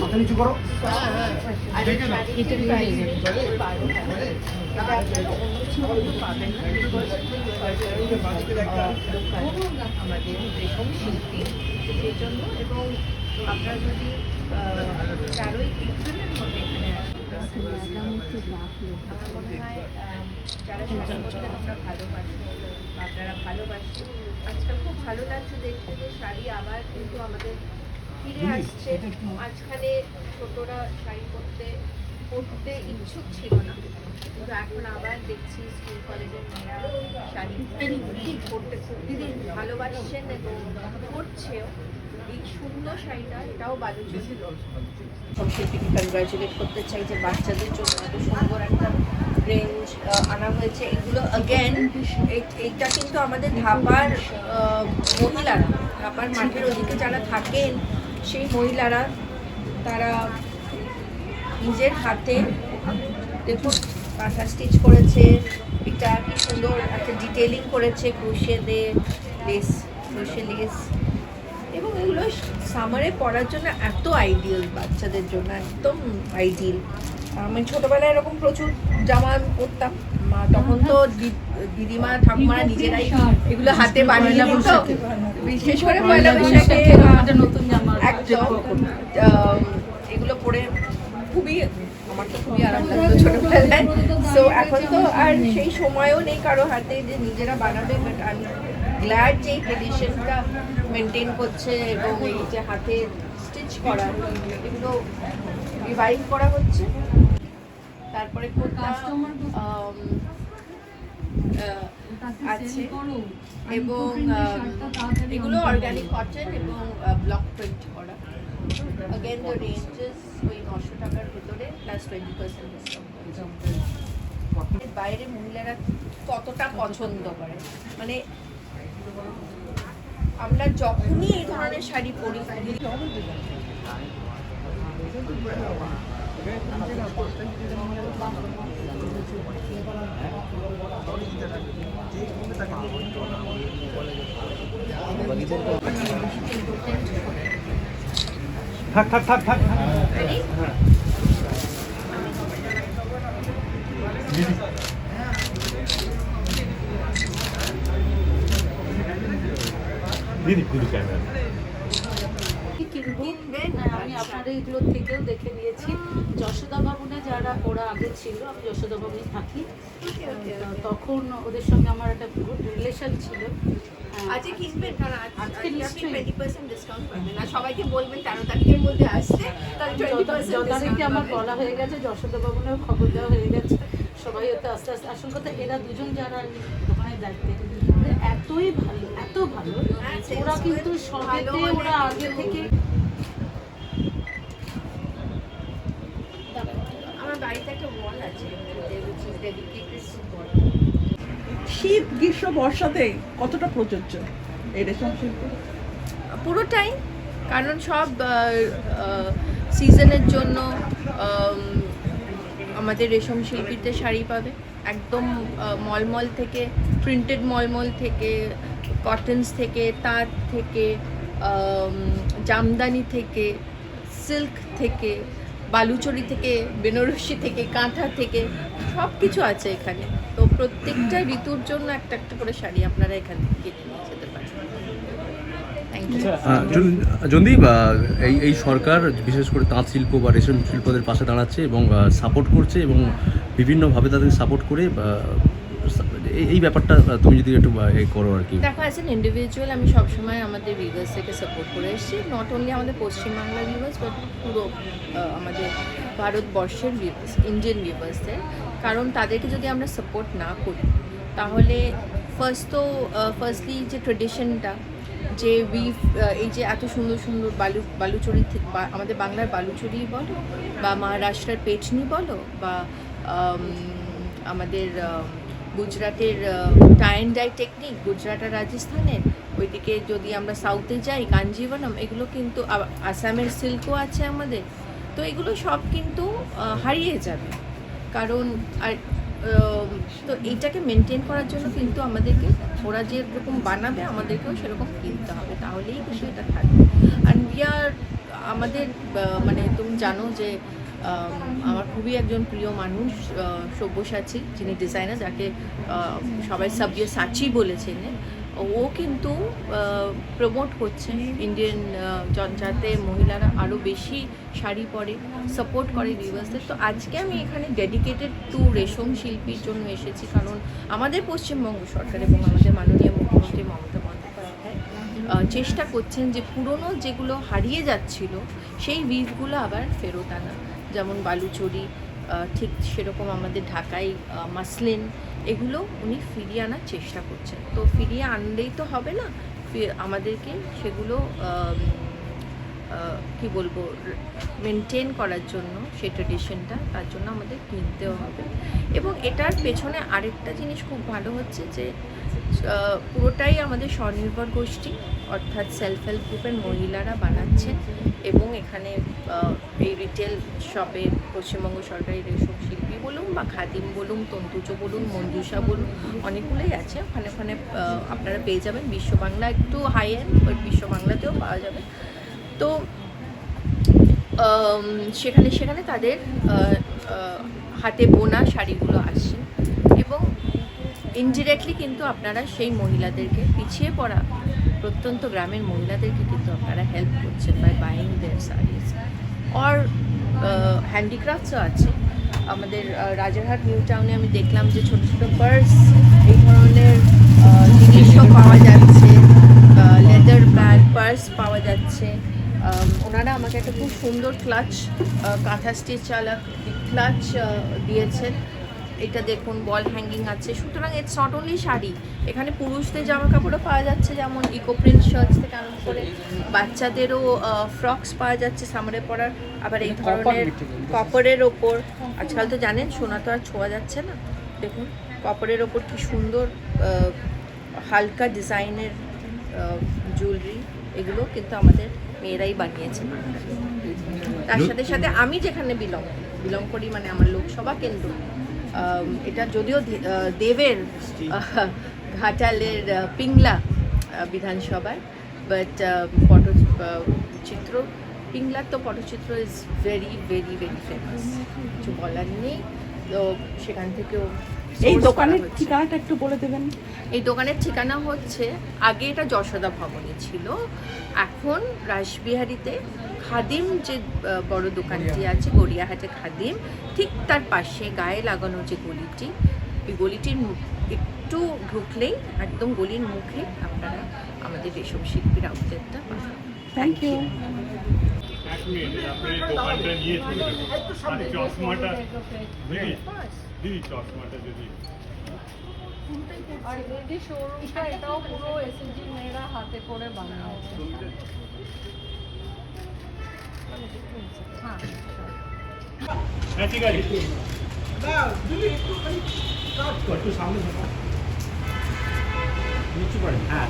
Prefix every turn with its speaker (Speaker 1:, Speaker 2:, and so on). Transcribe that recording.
Speaker 1: মাথা নিচু করো
Speaker 2: আমাদের রেশম শিল্পী সেই জন্য এবং আপনারা যদি তেরোই এপ্রিলের মধ্যে এখানে আসেন যারা পরতে তোমরা ভালোবাসো আপনারা ভালোবাসো আজকাল খুব ভালো লাগছে দেখতে যে শাড়ি আবার কিন্তু আমাদের ফিরে আসছে। মাঝখানে ছোটরা শাড়ি পরতে পরতে ইচ্ছুক ছিল না কিন্তু এখন আবার দেখছি স্কুল কলেজের মেয়েরা শাড়ি পরতে খুব ভালোবাসছেন এবং পরছেও এই সুন্দর শাড়িটা, এটাও বালুচুরি সব শিল্পীকে কনগ্রাচুলেট করতে চাই যে বাচ্চাদের জন্য এত সুন্দর একটা রেঞ্জ আনা হয়েছে। এগুলো অ্যাগেন এইটা কিন্তু আমাদের ধাপার মহিলারা ধাপার মাঠের ওদিকে যারা থাকেন, সেই মহিলারা, তারা নিজের হাতে দেখুন, কাঁথা স্টিচ করেছে। এটা কি সুন্দর একটা ডিটেলিং করেছে ক্রোশে দিয়ে লেস ক্রোশে লেস এগুলো সামারে পরার জন্য এত আইডিয়াল বাচ্চাদের জন্য একদম আইডিয়াল আমি ছোটবেলায় এরকম প্রচুর জামা আমি পরতাম। মা তখন তো দিদিমা ঠাকুমারা নিজেরাই এগুলো হাতে বানিয়ে দিত। বিশেষ করে পয়লা বৈশাখে
Speaker 3: নতুন জামা
Speaker 2: একদম এগুলো পরে খুবই আমার তো খুবই আরাম লাগতো ছোটবেলায়। সো এখন তো আর সেই সময়ও নেই কারও হাতে যে নিজেরা বানাবে বাট আমি গ্ল্যাড যে ট্রেডিশনটা মেনটেন করছে এবং এই যে হাতে স্টিচ করা এগুলো রিভাইভ করা হচ্ছে। তারপরে আছে। এবং এগুলো অর্গানিক কটন এবং ব্লক প্রিন্ট করা। অ্যাগেন দ্য রেঞ্জেস ওই নশো টাকার ভিতরে প্লাস টোয়েন্টি পার্সেন্ট ডিসকাউন্ট বাইরে মহিলারা কতটা পছন্দ করে? মানে আমরা যখনই এই ধরনের শাড়ি পরি
Speaker 1: থাক থাক থাক থাক থাক। দিদি দিদি ক্যামেরা
Speaker 3: কিনবো। আমি আপনাদের এগুলো থেকেও দেখে নিয়েছি। যশোদা ভবনে যারা ওরা আগে ছিল আমি যশোদা ভবনে থাকি। তখন ওদের সঙ্গে আমার একটা গুড রিলেশন ছিল।
Speaker 2: আজকে কিনবেন? কারণ
Speaker 3: আজকে
Speaker 2: আপনি
Speaker 3: নিশ্চয়ই।
Speaker 2: টোয়েন্টি পার্সেন্ট ডিসকাউন্ট পাবেন। আর সবাইকে বলবেন তেরো তারিখের মধ্যে আসতে তাহলে টোয়েন্টি পার্সেন্ট
Speaker 3: আমার বলা হয়ে গেছে যশোদা ভবনেও খবর দেওয়া হয়ে গেছে। সবাই হতে আস্তে আস্তে আসল কথা এরা দুজন যারা মানে এতই ভালো এত ভালো ওরা কিন্তু সবেতে ওরা আগে থেকে
Speaker 2: আমার বাড়িতে একটা ওয়াল আছে.
Speaker 4: শীত গ্রীষ্ম বর্ষাতে কতটা প্রযোজ্য? এই রেশম শিল্প?
Speaker 2: পুরোটাই কারণ সব সিজনের জন্য আমাদের রেশম শিল্পীতে শাড়ি পাবে। একদম মলমল থেকে প্রিন্টেড মলমল থেকে কটনস থেকে, তাঁত থেকে জামদানি থেকে সিল্ক থেকে, বালুচরি থেকে, বেনারসি থেকে, কাঁথা থেকে সব কিছু আছে এখানে। তো প্রত্যেকটা ঋতুর জন্য একটা একটা করে শাড়ি আপনারা এখান থেকে নিয়ে যেতে পারেন থ্যাংক ইউ
Speaker 5: আহ, জন- জনদীপ এই এই সরকার বিশেষ করে তাঁত শিল্প বা রেশম শিল্পদের পাশে দাঁড়াচ্ছে এবং সাপোর্ট করছে এবং বিভিন্নভাবে তাদের সাপোর্ট করে এই- ব্যাপারটা তুমি যদি একটু করো আর কি।
Speaker 2: দেখো অ্যাজ এন ইন্ডিভিজুয়াল আমি সবসময় আমাদের ভিউয়ার্সকে সাপোর্ট করে এসেছি। নট অনলি আমাদের পশ্চিমবাংলার ভিউয়ার্স বাট পুরো আমাদের ভারতবর্ষের ভিউয়ার্স ইন্ডিয়ান ভিউয়ার্সদের কারণ তাদেরকে যদি আমরা সাপোর্ট না করি, তাহলে ফার্স্ট তো ফার্স্টলি যে ট্রেডিশনটা যে উইভ এই যে এত সুন্দর সুন্দর বালু বালুচরি আমাদের বাংলার বালুচরি বলো বা মহারাষ্ট্রের পেটনি বলো বা আমাদের আম, গুজরাটের tie and dye technique Gujarat আর রাজস্থানের ওইদিকে যদি আমরা সাউথে যাই কাঞ্জিবনম এগুলো কিন্তু আসামের সিল্কও আছে আমাদের তো এগুলো সব কিন্তু হারিয়ে যাবে। কারণ আর তো এইটাকে মেনটেন করার জন্য কিন্তু আমাদেরকে ওরা যেরকম বানাবে, আমাদেরকেও সেরকম কিনতে হবে। তাহলেই কিন্তু এটা থাকবে। আর আর আমাদের মানে তুমি জানো যে আমার খুবই একজন প্রিয় মানুষ সব্যসাচী, যিনি ডিজাইনার যাকে সবাই সাবিয়া সাচি বলেছেন ও কিন্তু প্রমোট করছে ইন্ডিয়ান যাতে মহিলারা আরও বেশি শাড়ি পরে সাপোর্ট করে ভিউয়ার্সদের তো আজকে আমি এখানে ডেডিকেটেড টু রেশম শিল্পীর জন্য এসেছি কারণ আমাদের পশ্চিমবঙ্গ সরকার এবং আমাদের মাননীয় মুখ্যমন্ত্রী মমতা বন্দ্যোপাধ্যায় চেষ্টা করছেন যে পুরনো যেগুলো হারিয়ে যাচ্ছিল, সেই উইভগুলো আবার ফেরত আনা। যেমন বালুচরি ঠিক সেরকম আমাদের ঢাকায় মাসলিন, এগুলো উনি ফিরিয়ে আনার চেষ্টা করছেন। তো ফিরিয়ে আনলেই তো হবে না আমাদেরকে সেগুলো কি বলব মেনটেন করার জন্য সেই ট্রেডিশনটা তার জন্য আমাদের কিনতেও হবে। এবং এটার পেছনে আরেকটা জিনিস খুব ভালো হচ্ছে যে পুরোটাই আমাদের স্বনির্ভর গোষ্ঠী, অর্থাৎ সেলফ হেল্প গ্রুপের মহিলারা বানাচ্ছেন এবং এখানে এই রিটেল শপে পশ্চিমবঙ্গ সরকারি রেশম শিল্পী বলুন বা খাদিম বলুন, তন্তুজ বলুন, মঞ্জুষা বলুন, অনেকগুলোই আছে। ওখানে ওখানে আপনারা পেয়ে যাবেন। বিশ্ব বাংলা একটু হাই এন্ড বাট বিশ্ব বাংলাতেও পাওয়া যাবে। তো সেখানে সেখানে তাদের হাতে বোনা শাড়িগুলো আসছে এবং ইনডিরেক্টলি কিন্তু আপনারা সেই মহিলাদেরকে পিছিয়ে পড়া প্রত্যন্ত গ্রামের মহিলাদেরকে কিন্তু আপনারা হেল্প করছেন by buying their saris or হ্যান্ডিক্রাফটসও আছে। আমাদের রাজারহাট নিউ টাউনে আমি দেখলাম যে ছোটো ছোটো পার্স এই ধরনের জিনিসও পাওয়া যাচ্ছে। লেদার ব্যাগ পার্স পাওয়া যাচ্ছে। ওনারা আমাকে একটা খুব সুন্দর ক্লাচ কাঁথা স্টিচ চালা ক্লাচ দিয়েছেন। এটা দেখুন বল হ্যাঙ্গিং আছে। সুতরাং ইটস নট অনলি শাড়ি এখানে পুরুষদের জামা কাপড়ও পাওয়া যাচ্ছে যেমন ইকো প্রিন্ট শার্টস থেকে আরম্ভ করে বাচ্চাদেরও ফ্রকস পাওয়া যাচ্ছে সামারে পরার আবার এই ধরনের কপারের ওপর আজকাল তো জানেন সোনা তো আর ছোঁয়া যাচ্ছে না। দেখুন কপারের ওপর কি সুন্দর হালকা ডিজাইনের জুয়েলারি এগুলো কিন্তু আমাদের মেয়েরাই বানিয়েছে তার সাথে সাথে আমি যেখানে বিলং বিলং করি মানে আমার লোকসভা কেন্দ্র। এটা যদিও দেবের ঘাটালের পিংলা বিধানসভায় বাট পটচিত্র পিংলার তো Patachitra is very very very famous কিছু বলার নেই। তো সেখান থেকেও
Speaker 4: এই দোকানের ঠিকানাটা একটু বলে দেবেন?
Speaker 2: এই দোকানের ঠিকানা হচ্ছে আগে এটা যশোদা ভবনে ছিল এখন রাসবিহারিতে খাদিম যে বড় দোকানটি আছে গড়িয়াহাটে খাদিম ঠিক তার পাশে গায়ে লাগানো যে গলিটি ওই গলিটির একটু ঢুকলেই একদম গলির মুখে আপনারা আমাদের রেশম শিল্পীর আউটলেটটা পাবেন।
Speaker 4: থ্যাংক ইউ
Speaker 6: এক মিনিট আপনি দোকানটা নিয়ে আর চশমাটা দিদি দিদি চশমাটা যদি।
Speaker 7: আর এই শোরুমটা এটাও পুরো এসএসজি মেয়েরা হাতে করে বানায়। হ্যাঁ।
Speaker 6: হ্যাঁ ঠিক আছে।
Speaker 1: একটু সামনে থাকো। নিচু করেন হ্যাঁ।